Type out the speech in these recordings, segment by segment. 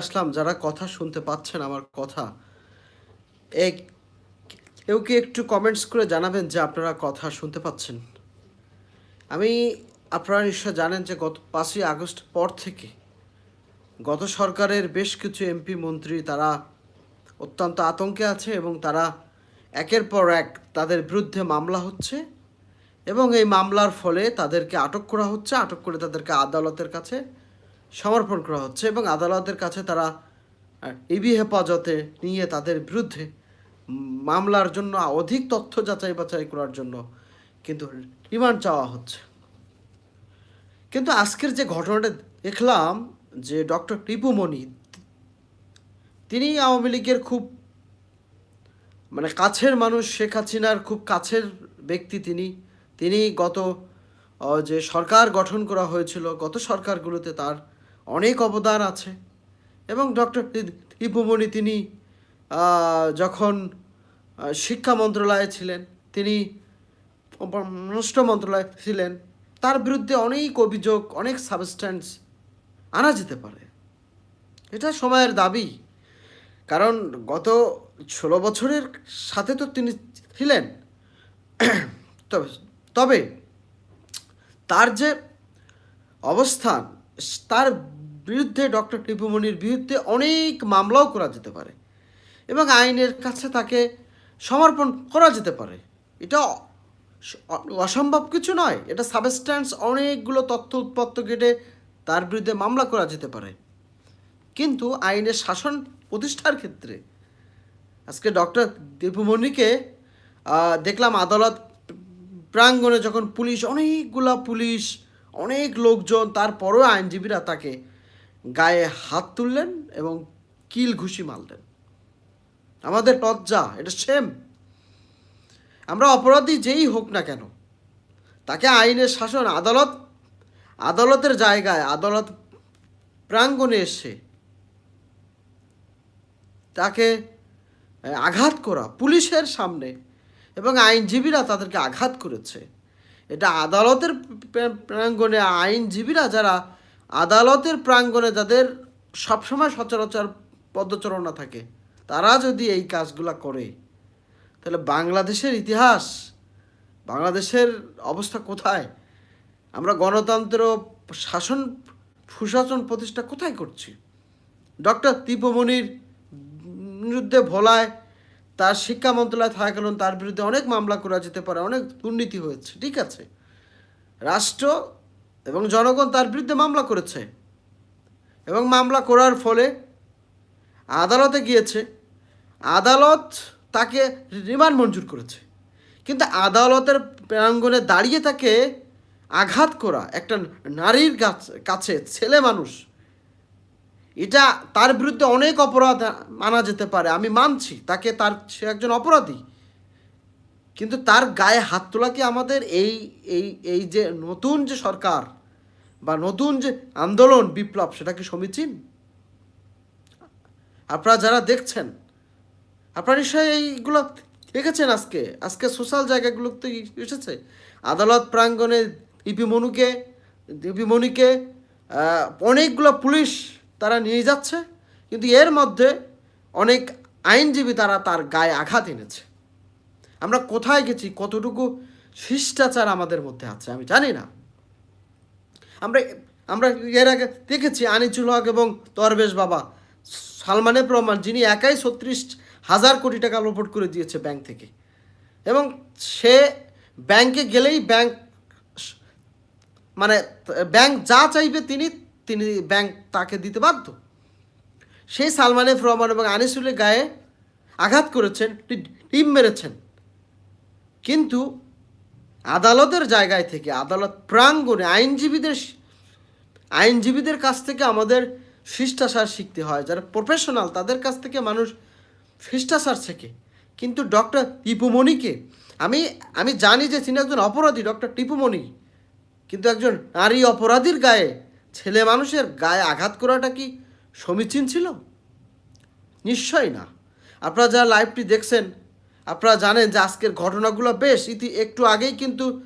আসলাম, যারা কথা শুনতে পাচ্ছেন আমার কথা, এক, কেউ কি একটু কমেন্টস করে জানাবেন যে আপনারা কথা শুনতে পাচ্ছেন? আমি, আপনারা নিশ্চয় জানেন যে গত পাঁচই আগস্ট পর থেকে গত সরকারের বেশ কিছু এমপি মন্ত্রী তারা অত্যন্ত আতঙ্কে আছে এবং তারা একের পর এক তাদের বিরুদ্ধে মামলা হচ্ছে এবং এই মামলার ফলে তাদেরকে আটক করা হচ্ছে, আটক করে তাদেরকে আদালতের কাছে সমর্পণ করা হচ্ছে এবং আদালতের কাছে তারা ইবি হেফাজতে নিয়ে তাদের বিরুদ্ধে মামলার জন্য অধিক তথ্য যাচাই বাছাই করার জন্য কিন্তু রিমান্ড চাওয়া হচ্ছে। কিন্তু আজকের যে ঘটনাটা দেখলাম যে ডক্টর টিপু মনি, তিনি আওয়ামী লীগের খুব মানে কাছের মানুষ শেখ হাসিনার খুব কাছের ব্যক্তি তিনি। তিনি গত যে সরকার গঠন করা হয়েছিল, গত সরকারগুলোতে তার অনেক অবদান আছে। এবং ডক্টর টিপুমণি তিনি যখন শিক্ষা মন্ত্রণালয়ে ছিলেন, তিনি পররাষ্ট্র মন্ত্রণালয়ে ছিলেন, তার বিরুদ্ধে অনেক অভিযোগ, অনেক সাবস্ট্যান্স আনা যেতে পারে। এটা সময়ের দাবি। কারণ গত ষোলো বছরের সাথে তো তিনি ছিলেন। তবে তবে তার যে অবস্থান তার বিরুদ্ধে ডক্টর টিপুমণির বিরুদ্ধে অনেক মামলাও করা যেতে পারে এবং আইনের কাছে তাকে সমর্পণ করা যেতে পারে। এটা অসম্ভব কিছু নয়। এটা সাবস্ট্যান্স অনেকগুলো তথ্য উৎপত্ত কেটে তার বিরুদ্ধে মামলা করা যেতে পারে। কিন্তু আইনের শাসন প্রতিষ্ঠার ক্ষেত্রে আজকে ডক্টর দীপুমণিকে দেখলাম আদালত প্রাঙ্গণে যখন পুলিশ, অনেকগুলা পুলিশ অনেক লোকজন, তারপরেও আইনজীবীরা তাকে গায়ে হাত তুললেন এবং কিল ঘুষি মারলেন। আমাদের লজ্জা, এটা সেম আমরা অপরাধী যেই হোক না কেন, তাকে আইনের শাসন, আদালত, আদালতের জায়গায়, আদালত প্রাঙ্গণে এসে তাকে আঘাত করা পুলিশের সামনে এবং আইনজীবীরা তাদেরকে আঘাত করেছে। এটা আদালতের প্রা- প্রাঙ্গণে আইনজীবীরা যারা আদালতের প্রাঙ্গণে যাদের সবসময় সচরাচর পদচারণা থাকে, তারা যদি এই কাজগুলা করে, তাহলে বাংলাদেশের ইতিহাস, বাংলাদেশের অবস্থা কোথায়? আমরা গণতন্ত্র শাসন, সুশাসন প্রতিষ্ঠা কোথায় করছি? ডক্টর দীপমণির বিরুদ্ধে ভোলায় তার শিক্ষা মন্ত্রণালয় থাকাকালীন তার বিরুদ্ধে অনেক মামলা করা যেতে পারে, অনেক দুর্নীতি হয়েছে, ঠিক আছে? রাষ্ট্র এবং জনগণ তার বিরুদ্ধে মামলা করেছে এবং মামলা করার ফলে আদালতে গিয়েছে, আদালত তাকে রিমান্ড মঞ্জুর করেছে। কিন্তু আদালতের প্রাঙ্গণে দাঁড়িয়ে তাকে আঘাত করা একটা নারীর কাছ- কাছে ছেলে মানুষ এটা তার বিরুদ্ধে অনেক অপরাধ মানা যেতে পারে, আমি মানছি, তাকে তার, সে একজন অপরাধী। কিন্তু তার গায়ে হাত তোলা কি আমাদের এই এই এই যে নতুন যে সরকার বা নতুন যে আন্দোলন বিপ্লব, সেটা কি সমীচীন? আপনারা যারা দেখছেন, আপনারা নিশ্চয়ই এইগুলো দেখেছেন আজকে আজকে সোশ্যাল জায়গাগুলোতে এসেছে। আদালত প্রাঙ্গণে ইপি মনুকে ইপি মনিকে অনেকগুলো পুলিশ তারা নিয়ে যাচ্ছে, কিন্তু এর মধ্যে অনেক আইনজীবী তারা তার গায়ে আঘাত এনেছে। আমরা কোথায় গেছি, কতটুকু শিষ্টাচার আমাদের মধ্যে আছে, আমি জানি না। আমরা আমরা এর আগে দেখেছি আনিচুল হক এবং দরবেশ বাবা, সালমানের রহমান যিনি একাই ছত্রিশ হাজার কোটি টাকা লোপট করে দিয়েছে ব্যাংক থেকে। এবং সে ব্যাংকে গেলেই ব্যাংক মানে ব্যাংক যা চাইবে তিনি তিনি ব্যাংক তাকে দিতে বাধ্য। সেই সালমান এফ রহমান এবং আনিসুলের গায়ে আঘাত করেছেন টিম মেরেছেন। কিন্তু আদালতের জায়গায় থেকে, আদালত প্রাঙ্গণে আইনজীবীদের আইনজীবীদের কাছ থেকে আমাদের শিষ্টাচার শিখতে হয়। যারা প্রফেশনাল তাদের কাছ থেকে মানুষ শিষ্টাচার শেখে। কিন্তু ডক্টর টিপুমণিকে আমি আমি জানি যে তিনি একজন অপরাধী ডক্টর টিপুমণি কিন্তু একজন নারী অপরাধীর গায়ে ছেলে মানুষের গায়ে আঘাত করাটা কি সমীচীন ছিল? নিশ্চয়ই না। আপনারা যারা লাইভটি দেখছেন, আপনারা জানেন যে আজকের ঘটনাগুলো বেশ ইতি একটু আগেই কিন্তু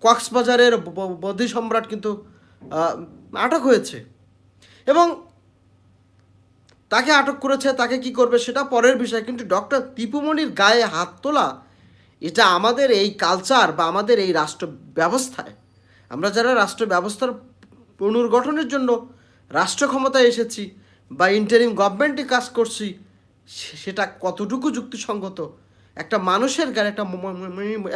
কক্সবাজারের ব- ব- সম্রাট কিন্তু আটক হয়েছে। এবং তাকে আটক করেছে, তাকে কি করবে সেটা পরের বিষয়। কিন্তু ডক্টর টিপুমণির গায়ে হাত তোলা, এটা আমাদের এই কালচার বা আমাদের এই রাষ্ট্র ব্যবস্থায় আমরা যারা রাষ্ট্র ব্যবস্থার পুনর্গঠনের জন্য রাষ্ট্র ক্ষমতায় এসেছি বা ইন্টারিম গভর্নমেন্টে কাজ করছি সেটা কতটুকু যুক্তিসঙ্গত? একটা মানুষের গায়ে, একটা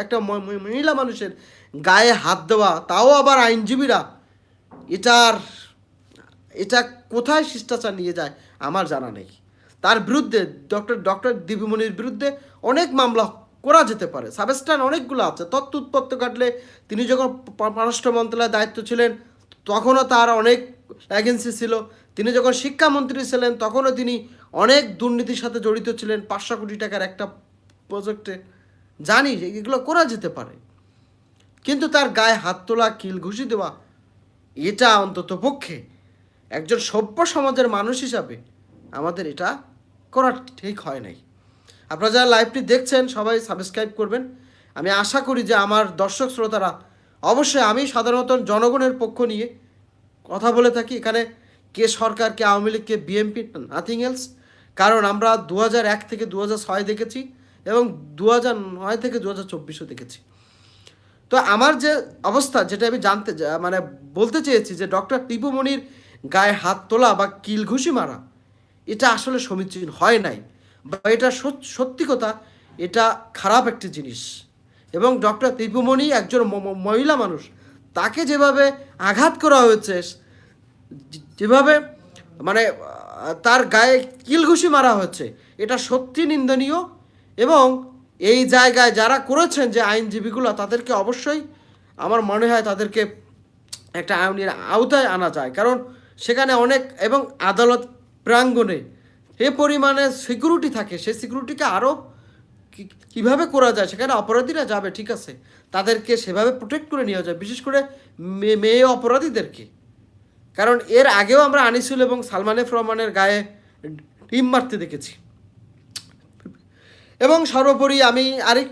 একটা মহিলা মানুষের গায়ে হাত দেওয়া, তাও আবার আইনজীবীরা, এটার, এটা কোথায় শিষ্টাচার নিয়ে যায় আমার জানা নেই। তার বিরুদ্ধে ডক্টর ডক্টর দিবিমণির বিরুদ্ধে অনেক মামলা করা যেতে পারে। সাবেস্টান অনেকগুলো আছে। তথ্য উৎপত্ত কাটলে তিনি যখন পররাষ্ট্র মন্ত্রণালয়ের দায়িত্ব ছিলেন তখনও তার অনেক এজেন্সি ছিল। তিনি যখন শিক্ষামন্ত্রী ছিলেন, তখনও তিনি অনেক দুর্নীতির সাথে জড়িত ছিলেন। পাঁচশো কোটি টাকার একটা প্রজেক্টে জানি যে এগুলো করা যেতে পারে। কিন্তু তার গায়ে হাত তোলা, কিল ঘুষি দেওয়া, এটা অন্তত পক্ষে একজন সভ্য সমাজের মানুষ হিসাবে আমাদের এটা করা ঠিক হয় নাই। আপনারা যারা লাইভটি দেখছেন, সবাই সাবস্ক্রাইব করবেন। আমি আশা করি যে আমার দর্শক শ্রোতারা অবশ্যই আমি সাধারণত জনগণের পক্ষ নিয়ে কথা বলে থাকি। এখানে কে সরকার, কে আওয়ামী লীগ, কে বিএনপি নাথিং এলস কারণ আমরা দু এক থেকে দু ছয় দেখেছি এবং দু নয় থেকে দু হাজার চব্বিশও দেখেছি। তো আমার যে অবস্থা, যেটা আমি জানতে মানে বলতে চেয়েছি যে ডক্টর টিপুমণির গায়ে হাত তোলা বা কিল ঘুষি মারা, এটা আসলে সমীচীন হয় নাই। বা এটা সত- সত্যি কথা, এটা খারাপ একটি জিনিস। এবং ডক্টর টিপুমণি একজন মহিলা মানুষ। তাকে যেভাবে আঘাত করা হয়েছে, যেভাবে মানে তার গায়ে কিলঘুষি মারা হচ্ছে, এটা সত্যি নিন্দনীয় এবং এই জায়গায় যারা করেছেন যে আইনজীবীগুলো, তাদেরকে অবশ্যই আমার মনে হয় তাদেরকে একটা আইনের আওতায় আনা যায়। কারণ সেখানে অনেক এবং আদালত প্রাঙ্গণে এ পরিমাণে সিকিউরিটি থাকে, সেই সিকিউরিটিকে আরও কীভাবে করা যায়? সেখানে অপরাধীরা যাবে, ঠিক আছে। তাদেরকে সেভাবে প্রোটেক্ট করে নেওয়া যায়, বিশেষ করে মেয়ে অপরাধীদেরকে। কারণ এর আগেও আমরা আনিসুল এবং সালমান এফ রহমানের গায়ে টিম মারতে দেখেছি। এবং সর্বোপরি আমি আরেক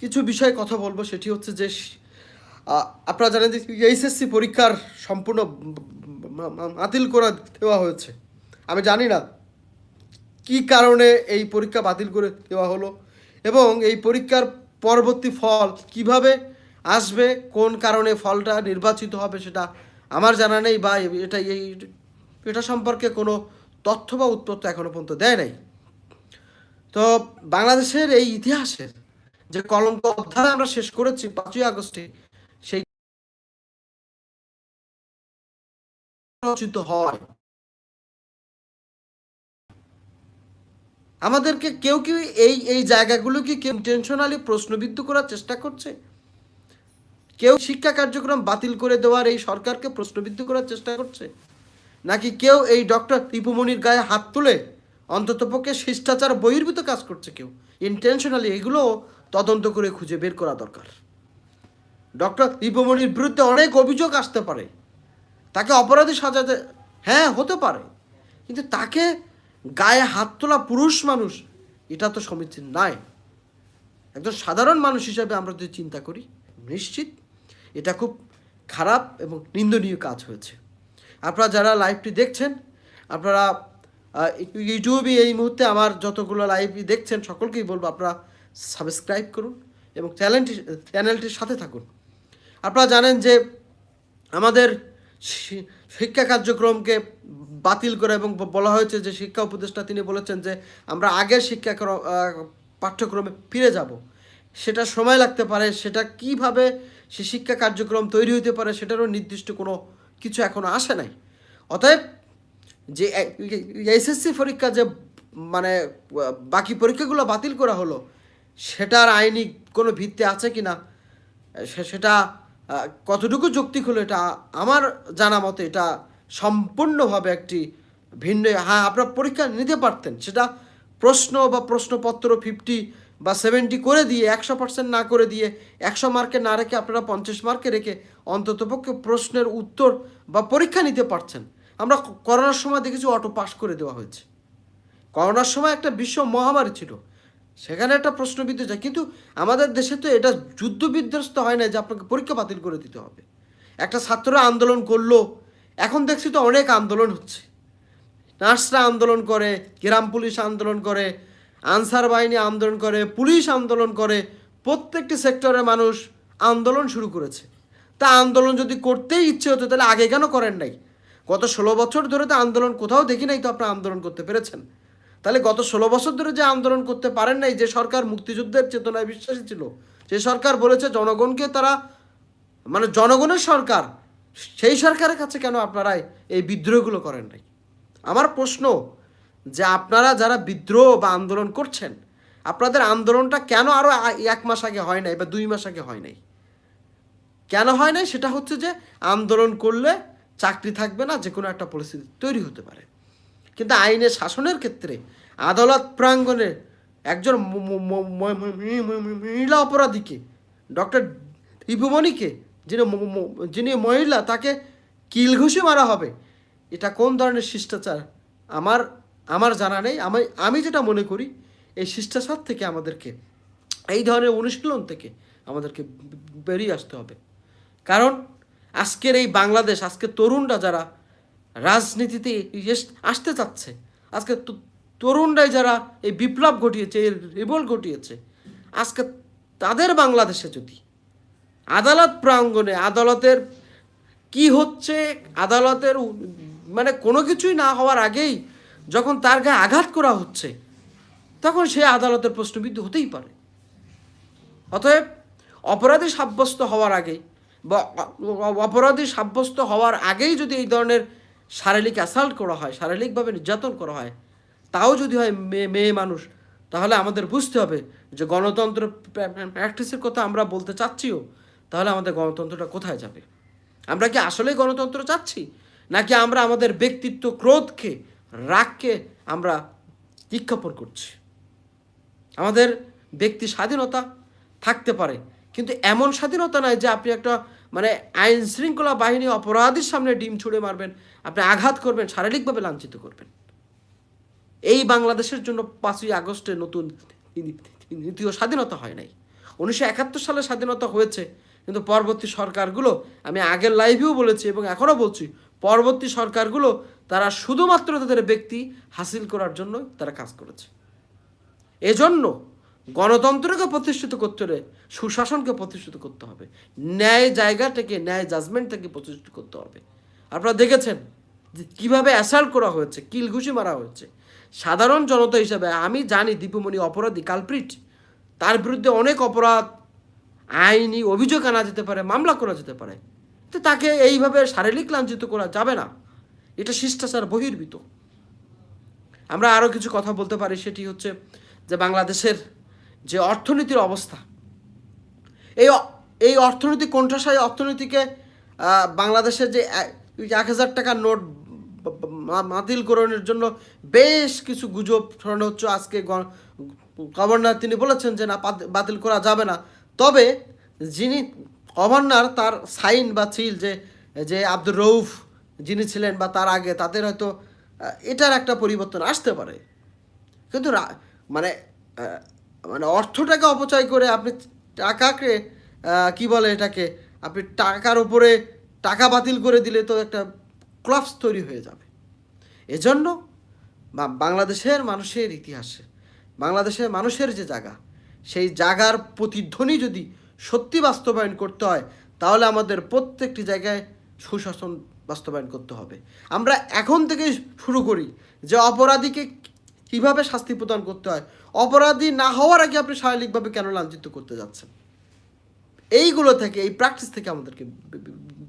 কিছু বিষয়ে কথা বলব, সেটি হচ্ছে যে আপনারা জানেন যে এইচএসসি পরীক্ষার সম্পূর্ণ বাতিল করে দেওয়া হয়েছে। আমি জানি না কি কারণে এই পরীক্ষা বাতিল করে দেওয়া হলো। এবং এই পরীক্ষার পরবর্তী ফল কীভাবে আসবে, কোন কারণে ফলটা নির্বাচিত হবে সেটা আমার জানা নেই বা এটা এই, এটা সম্পর্কে কোনো তথ্য বা উত্তর তো এখনও পর্যন্ত দেয় নাই। তো বাংলাদেশের এই ইতিহাসের যে কলঙ্ক অধ্যায় আমরা শেষ করেছি পাঁচই আগস্টে, সেই হয়। আমাদেরকে কেউ কেউ এই এই জায়গাগুলোকে কেউ ইন্টেনশনালি প্রশ্নবিদ্ধ করার চেষ্টা করছে? কেউ শিক্ষা কার্যক্রম বাতিল করে দেওয়ার এই সরকারকে প্রশ্নবিদ্ধ করার চেষ্টা করছে? নাকি কেউ এই ডক্টর টিপুমণির গায়ে হাত তুলে অন্ততপক্ষে শিষ্টাচার বহির্ভূত কাজ করছে কেউ? ইন্টেনশনালি এগুলো তদন্ত করে খুঁজে বের করা দরকার। ডক্টর টিপুমণির বিরুদ্ধে অনেক অভিযোগ আসতে পারে। তাকে অপরাধী সাজাতে হ্যাঁ হতে পারে। কিন্তু তাকে গায়ে হাত তোলা পুরুষ মানুষ, এটা তো সমীচীন নয়। একজন সাধারণ মানুষ হিসাবে আমরা যদি চিন্তা করি, নিশ্চিত এটা খুব খারাপ এবং নিন্দনীয় কাজ হয়েছে। আপনারা যারা লাইভটি দেখছেন, আপনারা ইউটিউবে এই মুহূর্তে আমার যতগুলো লাইভই দেখছেন, সকলকেই বলব আপনারা সাবস্ক্রাইব করুন এবং চ্যানেলটি চ্যানেলটির সাথে থাকুন। আপনারা জানেন যে আমাদের শিক্ষা কার্যক্রমকে বাতিল করে এবং বলা হয়েছে যে শিক্ষা উপদেষ্টা তিনি বলেছেন যে আমরা আগের শিক্ষা ক্র- পাঠ্যক্রমে ফিরে যাব। সেটা সময় লাগতে পারে, সেটা কীভাবে সে শিক্ষা কার্যক্রম তৈরি হতে পারে সেটারও নির্দিষ্ট কোনো কিছু এখনও আসে নাই। অতএব যে এসএসসি পরীক্ষা যে মানে বাকি পরীক্ষাগুলো বাতিল করা হলো, সেটার আইনি কোনো ভিত্তি আছে কি না সেটা কতটুকু যৌক্তিক হলো এটা আমার জানা মতে এটা সম্পূর্ণভাবে একটি ভিন্ন হ্যাঁ আপনারা পরীক্ষা নিতে পারতেন। সেটা প্রশ্ন বা প্রশ্নপত্র ফিফটি বা সেভেন্টি করে দিয়ে, একশো পার্সেন্ট না করে দিয়ে, একশো মার্কে না রেখে আপনারা পঞ্চাশ মার্কে রেখে অন্ততপক্ষে প্রশ্নের উত্তর বা পরীক্ষা নিতে পারছেন। আমরা করোনার সময় দেখেছি অটো পাস করে দেওয়া হয়েছে। করোনার সময় একটা বিশ্ব মহামারী ছিল। সেখানে একটা প্রশ্নবিদ্ধ যায়। কিন্তু আমাদের দেশে তো এটা যুদ্ধ বিধ্বস্ত হয় না যে আপনাকে পরীক্ষা বাতিল করে দিতে হবে। একটা ছাত্ররা আন্দোলন করল এখন দেখছি তো অনেক আন্দোলন হচ্ছে। নার্সরা আন্দোলন করে, গ্রাম পুলিশ আন্দোলন করে, আনসার বাহিনী আন্দোলন করে, পুলিশ আন্দোলন করে, প্রত্যেকটি সেক্টরে মানুষ আন্দোলন শুরু করেছে। তা আন্দোলন যদি করতেই ইচ্ছে হতো, তাহলে আগে কেন করেন নাই? গত ষোলো বছর ধরে তো আন্দোলন কোথাও দেখি নাই তো আপনারা আন্দোলন করতে পেরেছেন। তাহলে গত ষোলো বছর ধরে যে আন্দোলন করতে পারেন নাই, যে সরকার মুক্তিযুদ্ধের চেতনায় বিশ্বাসী ছিল, যে সরকার বলেছে জনগণকে তারা মানে জনগণের সরকার সেই সরকারের কাছে কেন আপনারা এই বিদ্রোহগুলো করেন নাই? আমার প্রশ্ন যে আপনারা যারা বিদ্রোহ বা আন্দোলন করছেন, আপনাদের আন্দোলনটা কেন আরও এক মাস আগে হয় নাই বা দুই মাস আগে হয় নাই? কেন হয় নাই? সেটা হচ্ছে যে আন্দোলন করলে চাকরি থাকবে না, যে কোনো একটা পরিস্থিতি তৈরি হতে পারে। কিন্তু আইনের শাসনের ক্ষেত্রে আদালত প্রাঙ্গণে একজন মহিলা অপরাধীকে, ডক্টর ইবুমণিকে যিনি যিনি মহিলা, তাকে কিল ঘুষি মারা হবে। এটা কোন ধরনের শিষ্টাচার? আমার আমার জানা নেই। আমি আমি যেটা মনে করি, এই শিষ্টাচার থেকে আমাদেরকে, এই ধরনের অনুশীলন থেকে আমাদেরকে বেরিয়ে আসতে হবে। কারণ আজকের এই বাংলাদেশ আজকে তরুণরা যারা রাজনীতিতে আসতে চাচ্ছে, আজকে তরুণরাই যারা এই বিপ্লব ঘটিয়েছে, এই রিভোল ঘটিয়েছে, আজকে তাদের বাংলাদেশে যদি আদালত প্রাঙ্গণে, আদালতের কি হচ্ছে, আদালতের মানে কোনো কিছুই না হওয়ার আগেই যখন তার গায়ে আঘাত করা হচ্ছে, তখন সে আদালতের প্রশ্নবিদ্ধ হতেই পারে। অতএব অপরাধী সাব্যস্ত হওয়ার আগেই বা অপরাধী সাব্যস্ত হওয়ার আগেই যদি এই ধরনের শারীরিক অ্যাসাল্ট করা হয়, শারীরিকভাবে নির্যাতন করা হয়, তাও যদি হয় মেয়ে মেয়ে মানুষ, তাহলে আমাদের বুঝতে হবে যে গণতন্ত্র প্র্যাকটিসের কথা আমরা বলতে চাচ্ছিও। তাহলে আমাদের গণতন্ত্রটা কোথায় যাবে? আমরা কি আসলেই গণতন্ত্র চাচ্ছি? নাকি আমরা আমাদের ব্যক্তিত্ব ক্রোধকে, রাগকে আমরা বিজ্ঞাপন করছি? আমাদের ব্যক্তি স্বাধীনতা থাকতে পারে, কিন্তু এমন স্বাধীনতা নয় যে আপনি একটা মানে আইন শৃঙ্খলা বাহিনী অপরাধীর সামনে ডিম ছুঁড়ে মারবেন, আপনি আঘাত করবেন, শারীরিকভাবে লাঞ্ছিত করবেন। এই বাংলাদেশের জন্য পাঁচই আগস্টে নতুন নীতিও স্বাধীনতা হয় নাই। উনিশশো একাত্তর সালে স্বাধীনতা হয়েছে কিন্তু পরবর্তী সরকারগুলো, আমি আগের লাইভেও বলেছি এবং এখনও বলছি, পরবর্তী সরকারগুলো তারা শুধুমাত্র তাদের ব্যক্তি হাসিল করার জন্য তারা কাজ করেছে। এজন্য গণতন্ত্রকে প্রতিষ্ঠিত করতে হলে সুশাসনকে প্রতিষ্ঠিত করতে হবে। ন্যায় জায়গা থেকে ন্যায় জাজমেন্ট থেকে প্রতিষ্ঠিত করতে হবে। আপনারা দেখেছেন যে কীভাবে অ্যাসাল্ট করা হয়েছে কিল ঘুষি মারা হয়েছে। সাধারণ জনতা হিসাবে আমি জানি দীপুমণি অপরাধী কালপ্রিট তার বিরুদ্ধে অনেক অপরাধ আইনি অভিযোগ আনা যেতে পারে, মামলা করা যেতে পারে। তো তাকে এইভাবে শারীরিক লাঞ্ছিত করা যাবে না। এটা শিষ্টাচার বহির্ভূত। আমরা আরও কিছু কথা বলতে পারি, সেটি হচ্ছে যে বাংলাদেশের যে অর্থনীতির অবস্থা, এই এই অর্থনীতি কোণঠাসাই অর্থনীতিকে বাংলাদেশের যে এক হাজার টাকার নোট বাতিলকরণের জন্য বেশ কিছু গুজব ছড়ানো হচ্ছে। আজকে গভর্নর তিনি বলেছেন যে না বাতিল করা যাবে না। তবে যিনি গভর্নর তার সাইন বা ছিল যে যে আব্দুর রৌফ যিনি ছিলেন বা তার আগে, তাদের হয়তো এটার একটা পরিবর্তন আসতে পারে। কিন্তু মানে মানে অর্থটাকে অপচয় করে আপনি টাকাকে কি বলে এটাকে, আপনি টাকার উপরে টাকা বাতিল করে দিলে তো একটা ক্লাবস তৈরি হয়ে যাবে। এজন্য বাংলাদেশের মানুষের ইতিহাসে, বাংলাদেশের মানুষের যে জায়গা সেই জায়গার প্রতিধ্বনি যদি সত্যি বাস্তবায়ন করতে হয়, তাহলে আমাদের প্রত্যেকটি জায়গায় সুশাসন বাস্তবায়ন করতে হবে। আমরা এখন থেকেই শুরু করি যে অপরাধীকে কীভাবে শাস্তি প্রদান করতে হয়। অপরাধী না হওয়ার আগে আপনি শারীরিকভাবে কেন লাঞ্ছিত করতে যাচ্ছেন? এইগুলো থেকে, এই প্র্যাকটিস থেকে আমাদেরকে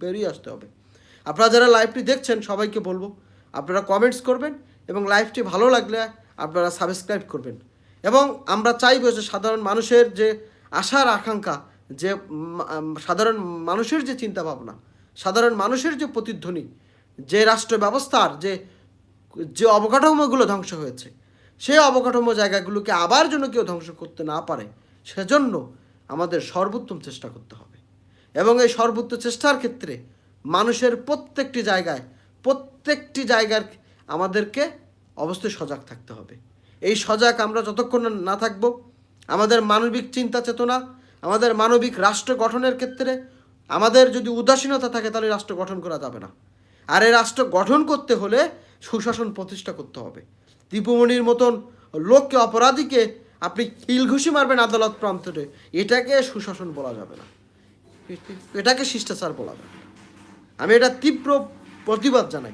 বেরিয়ে আসতে হবে। আপনারা যারা লাইভটি দেখছেন, সবাইকে বলব, আপনারা কমেন্টস করবেন এবং লাইভটি ভালো লাগলে আপনারা সাবস্ক্রাইব করবেন। এবং আমরা চাইব যে সাধারণ মানুষের যে আশার আকাঙ্ক্ষা, যে সাধারণ মানুষের যে চিন্তা ভাবনা সাধারণ মানুষের যে প্রতিধ্বনি, যে রাষ্ট্র ব্যবস্থার যে যে অবকাঠামোগুলো ধ্বংস হয়েছে, সেই অবকাঠামো জায়গাগুলোকে আবার যেন কেউ ধ্বংস করতে না পারে, সেজন্য আমাদের সর্বোত্তম চেষ্টা করতে হবে। এবং এই সর্বোত্তম চেষ্টার ক্ষেত্রে মানুষের প্রত্যেকটি জায়গায়, প্রত্যেকটি জায়গার আমাদেরকে অবশ্যই সজাগ থাকতে হবে। এই সজাগ আমরা যতক্ষণ না থাকব, আমাদের মানবিক চিন্তা চেতনা, আমাদের মানবিক রাষ্ট্র গঠনের ক্ষেত্রে আমাদের যদি উদাসীনতা থাকে, তাহলে রাষ্ট্র গঠন করা যাবে না। আর এই রাষ্ট্র গঠন করতে হলে সুশাসন প্রতিষ্ঠা করতে হবে। দীপমণির মতন লোককে, অপরাধীকে আপনি কিলঘুষি মারবেন আদালত প্রান্তরে, এটাকে সুশাসন বলা যাবে না। এটাকে শিষ্টাচার বলা যাবে। আমি এটা তীব্র প্রতিবাদ জানাই।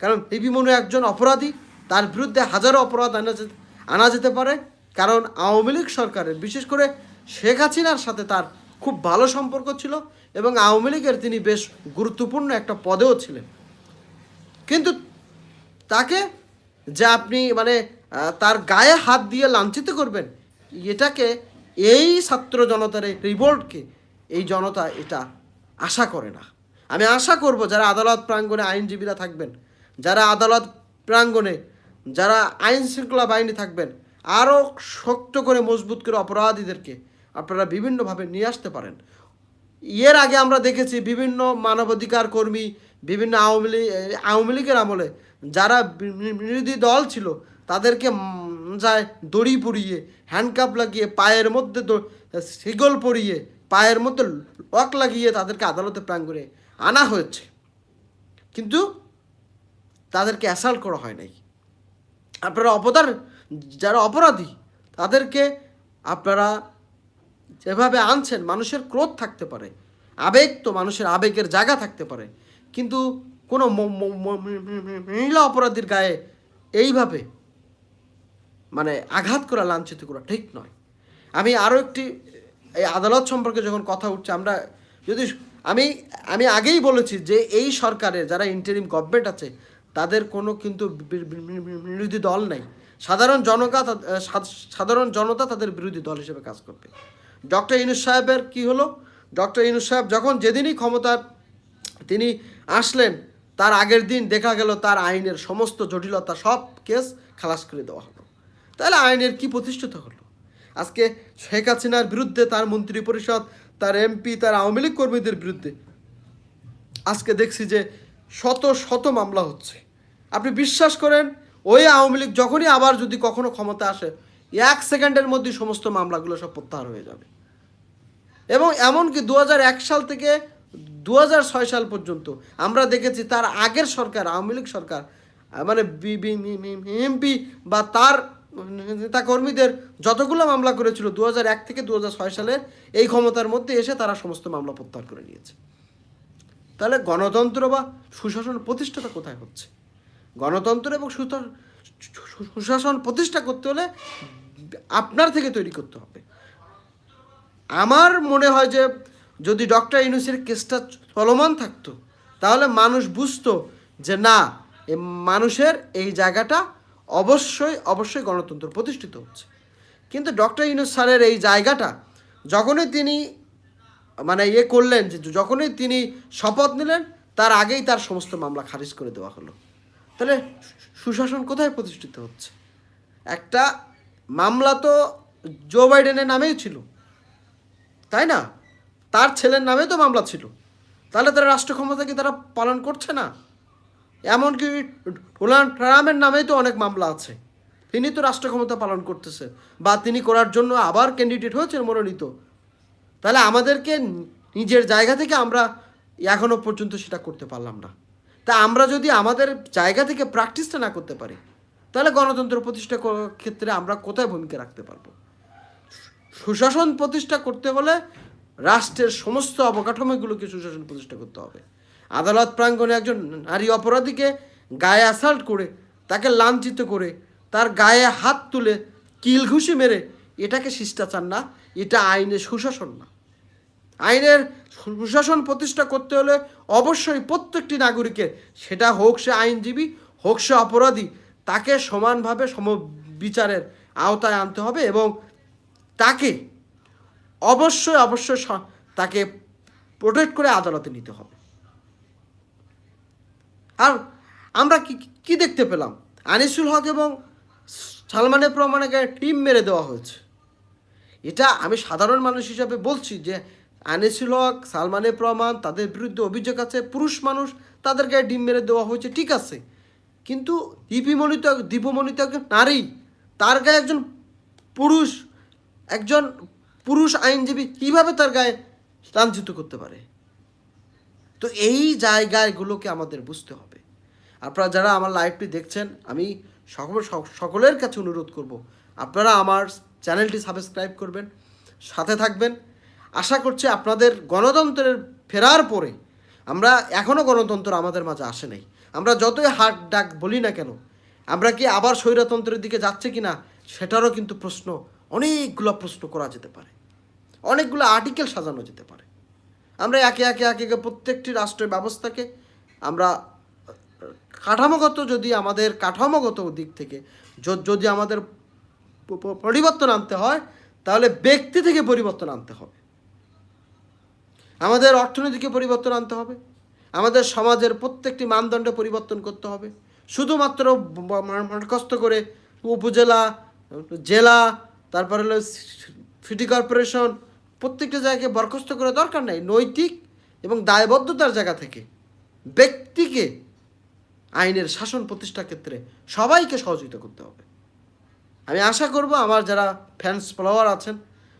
কারণ দীপিমনু একজন অপরাধী, তার বিরুদ্ধে হাজারো অপরাধ আনা আনা যেতে পারে, কারণ আওয়ামী লীগ সরকারের, বিশেষ করে শেখ হাসিনার সাথে তার খুব ভালো সম্পর্ক ছিল এবং আওয়ামী লীগের তিনি বেশ গুরুত্বপূর্ণ একটা পদেও ছিলেন। কিন্তু তাকে যে আপনি মানে তার গায়ে হাত দিয়ে লাঞ্ছিত করবেন, এটাকে এই ছাত্র জনতার এই রিভোল্টকে, এই জনতা এটা আশা করে না। আমি আশা করব যারা আদালত প্রাঙ্গণে আইনজীবীরা থাকবেন, যারা আদালত প্রাঙ্গণে যারা আইন শৃঙ্খলা বাহিনী থাকবেন আরও শক্ত করে মজবুত করে অপরাধীদেরকে আপনারা বিভিন্নভাবে নিয়ে আসতে পারেন। এর আগে আমরা দেখেছি বিভিন্ন মানবাধিকার কর্মী, বিভিন্ন আওয়ামী লীগ, আওয়ামী লীগের আমলে যারা বিরোধী দল ছিল, তাদেরকে যায় দড়ি পরিয়ে হ্যান্ডকাপ লাগিয়ে, পায়ের মধ্যে শিকল পরিয়ে, পায়ের মধ্যে লক লাগিয়ে তাদেরকে আদালতে প্রাঙ্গণে আনা হয়েছে। কিন্তু তাদেরকে অ্যাসাল্ট করা হয় নাই। আপনারা অপরাধ যারা অপরাধী, তাদেরকে আপনারা যেভাবে আনছেন, মানুষের ক্রোধ থাকতে পারে। আবেগ তো মানুষের আবেগের জায়গা থাকতে পারে। কিন্তু কোনো মহিলা অপরাধীর গায়ে এইভাবে মানে আঘাত করা, লাঞ্ছিত করা ঠিক নয়। আমি আরও একটি, এই আদালত সম্পর্কে যখন কথা উঠছে, আমরা যদি, আমি আমি আগেই বলেছি যে এই সরকারের যারা ইন্টারিম গভর্নমেন্ট আছে তাদের কোনো কিন্তু বিরোধী দল নাই। সাধারণ জনতা সাধারণ জনতা তাদের বিরোধী দল হিসেবে কাজ করবে। ডক্টর ইনুস সাহেবের কি হলো? ডক্টর ইনুস সাহেব যখন যেদিনই ক্ষমতার তিনি আসলেন, তার আগের দিন দেখা গেল তার আইনের সমস্ত জটিলতা সব কেস খালাস করে দেওয়া হলো। তাহলে আইনের কি প্রতিষ্ঠিত হলো? আজকে শেখ হাসিনার বিরুদ্ধে তার মন্ত্রী পরিষদ, তার এমপি, তার আওয়ামী লীগ কর্মীদের বিরুদ্ধে আজকে দেখছি যে শত শত মামলা হচ্ছে। আপনি বিশ্বাস করেন, ওই আওয়ামী লীগ যখনই আবার যদি কখনো ক্ষমতা আসে, এক সেকেন্ডের মধ্যে সমস্ত মামলাগুলো সব প্রত্যাহার হয়ে যাবে। এবং এমনকি দু সাল থেকে দু সাল পর্যন্ত আমরা দেখেছি তার আগের সরকার, আওয়ামী লীগ সরকার মানে এমপি বা তার নেতা কর্মীদের যতগুলো মামলা করেছিল দু থেকে দু সালের এই ক্ষমতার মধ্যে এসে তারা সমস্ত মামলা প্রত্যাহার করে নিয়েছে। তাহলে গণতন্ত্র বা সুশাসন প্রতিষ্ঠাটা কোথায় হচ্ছে? গণতন্ত্র এবং সুশাসন প্রতিষ্ঠা করতে হলে আপনার থেকে তৈরি করতে হবে। আমার মনে হয় যে যদি ডক্টর ইউনুসের কেসটা চলমান থাকতো, তাহলে মানুষ বুঝতো যে না মানুষের এই জায়গাটা অবশ্যই অবশ্যই গণতন্ত্র প্রতিষ্ঠিত হচ্ছে। কিন্তু ডক্টর ইউনুস স্যারের এই জায়গাটা, যখনই তিনি মানে ইয়ে করলেন যে যখনই তিনি শপথ নিলেন, তার আগেই তার সমস্ত মামলা খারিজ করে দেওয়া হলো। তাহলে সুশাসন কোথায় প্রতিষ্ঠিত হচ্ছে? একটা মামলা তো জো বাইডেনের নামেই ছিল। তাই না? তার ছেলের নামে তো মামলা ছিল। তাহলে তারা রাষ্ট্র ক্ষমতা কি তারা পালন করছে না? এমনকি ডোনাল্ড ট্রাম্পের নামেই তো অনেক মামলা আছে। তিনি তো রাষ্ট্র ক্ষমতা পালন করতেছে বা তিনি করার জন্য আবার ক্যান্ডিডেট হয়েছেন মনোনীত। তাহলে আমাদেরকে নিজের জায়গা থেকে আমরা এখনও পর্যন্ত সেটা করতে পারলাম না। তা আমরা যদি আমাদের জায়গা থেকে প্র্যাকটিসটা না করতে পারি, তাহলে গণতন্ত্র প্রতিষ্ঠা ক্ষেত্রে আমরা কোথায় ভূমিকা রাখতে পারব? সুশাসন প্রতিষ্ঠা করতে হলে রাষ্ট্রের সমস্ত অবকাঠামোগুলোকে সুশাসন প্রতিষ্ঠা করতে হবে। আদালত প্রাঙ্গণে একজন নারী অপরাধীকে গায়ে অ্যাসাল্ট করে, তাকে লাঞ্ছিত করে, তার গায়ে হাত তুলে কিল ঘুষি মেরে, এটাকে শিষ্টাচার না, এটা আইনের সুশাসন না। আইনের সুশাসন প্রতিষ্ঠা করতে হলে অবশ্যই প্রত্যেকটি নাগরিকের, সেটা হোক সে আইনজীবী, হোক সে অপরাধী, তাকে সমানভাবে সম বিচারের আওতায় আনতে হবে এবং তাকে অবশ্যই অবশ্যই তাকে প্রোটেক্ট করে আদালতে নিতে হবে। আর আমরা কি কি দেখতে পেলাম? আনিসুল হক এবং সালমানের প্রমাণকে টিম মেরে দেওয়া হয়েছে। এটা আমি সাধারণ মানুষ হিসাবে বলছি যে আনিসুল হক সালমানের প্রমাণ, তাদের বিরুদ্ধে অভিযোগ আছে, পুরুষ মানুষ, তাদের গায়ে ডিম মেরে দেওয়া হয়েছে, ঠিক আছে। কিন্তু দীপিমণিত দীপমণিত একজন নারী, তার গায়ে একজন পুরুষ একজন পুরুষ আইনজীবী কীভাবে তার গায়ে লাঞ্ছিত করতে পারে? তো এই জায়গাগুলোকে আমাদের বুঝতে হবে। আপনারা যারা আমার লাইভটি দেখছেন, আমি সকল, সকলের কাছে অনুরোধ করব, আপনারা আমার চ্যানেলটি সাবস্ক্রাইব করবেন, সাথে থাকবেন আশা করছি আপনাদের গণতন্ত্রের ফেরার পরে আমরা এখনও গণতন্ত্র আমাদের মাঝে আসে নাই। আমরা যতই হাট ডাক বলি না কেন, আমরা কি আবার স্বৈরতন্ত্রের দিকে যাচ্ছে কি না সেটারও কিন্তু প্রশ্ন, অনেকগুলো প্রশ্ন করা যেতে পারে। অনেকগুলো আর্টিকেল সাজানো যেতে পারে। আমরা একে একে একে একে প্রত্যেকটি রাষ্ট্রের ব্যবস্থাকে আমরা কাঠামোগত যদি আমাদের কাঠামোগত দিক থেকে যদি আমাদের পরিবর্তন আনতে হয়, তাহলে ব্যক্তি থেকে পরিবর্তন আনতে হবে। আমাদের অর্থনীতিকে পরিবর্তন আনতে হবে। আমাদের সমাজের প্রত্যেকটি মানদণ্ড পরিবর্তন করতে হবে। শুধুমাত্র ব- করে উপজেলা, জেলা, তারপর হলো সিটি কর্পোরেশন প্রত্যেকটা জায়গায় বরখাস্ত করে দরকার নেই। নৈতিক এবং দায়বদ্ধতার জায়গা থেকে ব্যক্তিকে আইনের শাসন প্রতিষ্ঠার ক্ষেত্রে সবাইকে সহযোগিতা করতে হবে। আমি আশা করব, আমার যারা ফ্যান্স ফলোয়ার আছেন,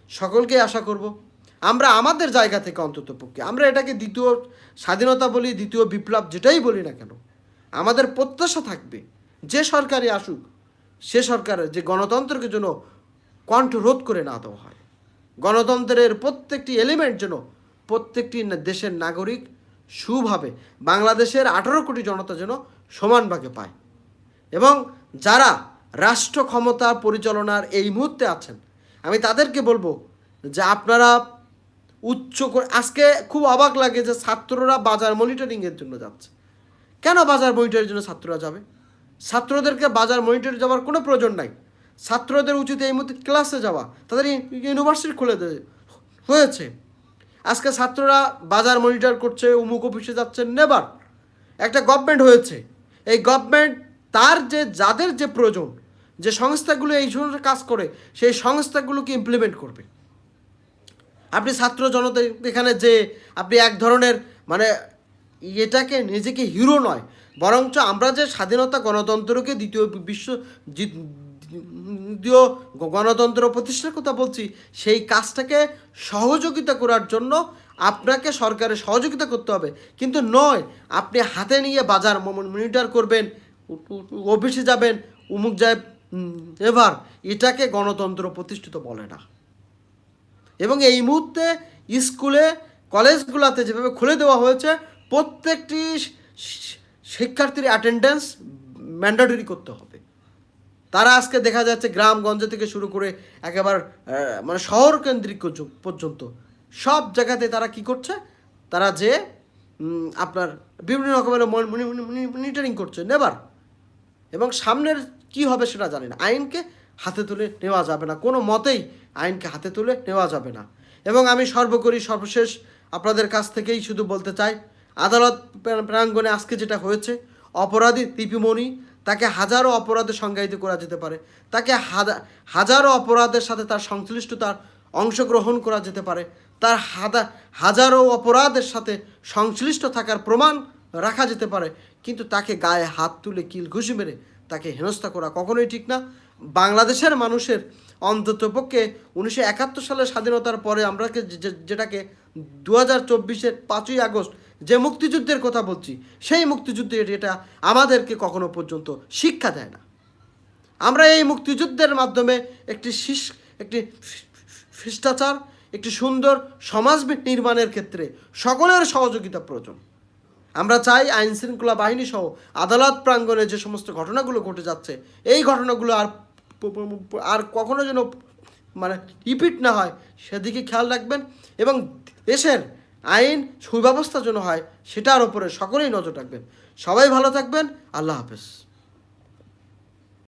সকলকেই আশা করব আমরা আমাদের জায়গা থেকে অন্তত পক্ষে, আমরা এটাকে দ্বিতীয় স্বাধীনতা বলি, দ্বিতীয় বিপ্লব যেটাই বলি না কেন, আমাদের প্রত্যাশা থাকবে যে সরকারই আসুক, সে সরকারের যে গণতন্ত্রকে যেন কণ্ঠরোধ করে না দেওয়া হয়। গণতন্ত্রের প্রত্যেকটি এলিমেন্ট যেন প্রত্যেকটি দেশের নাগরিক সুভাবে বাংলাদেশের আঠারো কোটি জনতা যেন সমান ভাগে পায়। এবং যারা রাষ্ট্র ক্ষমতা পরিচালনার এই মুহূর্তে আছেন, আমি তাদেরকে বলব যে আপনারা উচ্চ করে আজকে খুব অবাক লাগে যে ছাত্ররা বাজার মনিটরিংয়ের জন্য যাচ্ছে। কেন বাজার মনিটরের জন্য ছাত্ররা যাবে? ছাত্রদেরকে বাজার মনিটরে যাওয়ার কোনো প্রয়োজন নাই। ছাত্রদের উচিত এই মুহূর্তে ক্লাসে যাওয়া। তাদের ইউনিভার্সিটি খুলে হয়েছে। আজকে ছাত্ররা বাজার মনিটর করছে উমুক অফিসে যাচ্ছে নেবার একটা গভর্নমেন্ট হয়েছে। এই গভর্নমেন্ট তার যে, যাদের যে প্রয়োজন, যে সংস্থাগুলো এই ধরনের কাজ করে, সেই সংস্থাগুলোকে ইমপ্লিমেন্ট করবে। আপনি ছাত্র জনতা এখানে যে আপনি এক ধরনের মানে এটাকে নিজেকে হিরো নয়, বরঞ্চ আমরা যে স্বাধীনতা গণতন্ত্রকে দ্বিতীয় বিশ্ব দ্বিতীয় গণতন্ত্র প্রতিষ্ঠার কথা বলছি, সেই কাজটাকে সহযোগিতা করার জন্য আপনাকে সরকারের সহযোগিতা করতে হবে। কিন্তু নয়, আপনি হাতে নিয়ে বাজার মনিটর করবেন অফিসে যাবেন, উমুক যায় এবার এটাকে গণতন্ত্র প্রতিষ্ঠিত বলে না। এবং এই মুহূর্তে স্কুলে, কলেজগুলোতে যেভাবে খুলে দেওয়া হয়েছে, প্রত্যেকটি শিক্ষার্থীর অ্যাটেন্ডেন্স ম্যান্ডাটরি করতে হবে। তারা আজকে দেখা যাচ্ছে গ্রামগঞ্জ থেকে শুরু করে একেবারে মানে শহর কেন্দ্রিক পর্যন্ত সব জায়গাতে তারা কি করছে? তারা যে আপনার বিভিন্ন রকমের মনিটরিং করছে নেবার এবং সামনের কি হবে সেটা জানি না। আইনকে হাতে তুলে নেওয়া যাবে না। কোনো মতেই আইনকে হাতে তুলে নেওয়া যাবে না। এবং আমি সর্বোপরি, সর্বশেষ আপনাদের কাছ থেকেই শুধু বলতে চাই, আদালত প্রা- প্রাঙ্গণে আজকে যেটা হয়েছে, অপরাধী দীপিমণি তাকে হাজারো অপরাধে সংজ্ঞায়িত করা যেতে পারে। তাকে হাজা- হাজারো অপরাধের সাথে তার সংশ্লিষ্টতার অংশগ্রহণ করা যেতে পারে। তার হাদা, হাজারো অপরাধের সাথে সংশ্লিষ্ট থাকার প্রমাণ রাখা যেতে পারে। কিন্তু তাকে গায়ে হাত তুলে কিল ঘুষি মেরে তাকে হেনস্থা করা কখনোই ঠিক না। বাংলাদেশের মানুষের অন্ততপক্ষে উনিশশো একাত্তর সালের স্বাধীনতার পরে আমরা যেটাকে দু হাজার চব্বিশের পাঁচই আগস্ট যে মুক্তিযুদ্ধের কথা বলছি, সেই মুক্তিযুদ্ধে এটা আমাদেরকে কখনো পর্যন্ত শিক্ষা দেয় না। আমরা এই মুক্তিযুদ্ধের মাধ্যমে একটি শিস একটি শিষ্টাচার, একটি সুন্দর সমাজ নির্মাণের ক্ষেত্রে সকলের সহযোগিতা প্রয়োজন। আমরা চাই আইন শৃঙ্খলা বাহিনী সহ আদালত প্রাঙ্গণে যে সমস্ত ঘটনাগুলো ঘটে যাচ্ছে, এই ঘটনাগুলো আর আর কখনো যেন মানে রিপিট না হয়, সেদিকে খেয়াল রাখবেন এবং দেশের আইন সুব্যবস্থা যেন হয়, সেটার ওপরে সকলেই নজর রাখবেন। সবাই ভালো থাকবেন, আল্লাহ হাফেজ।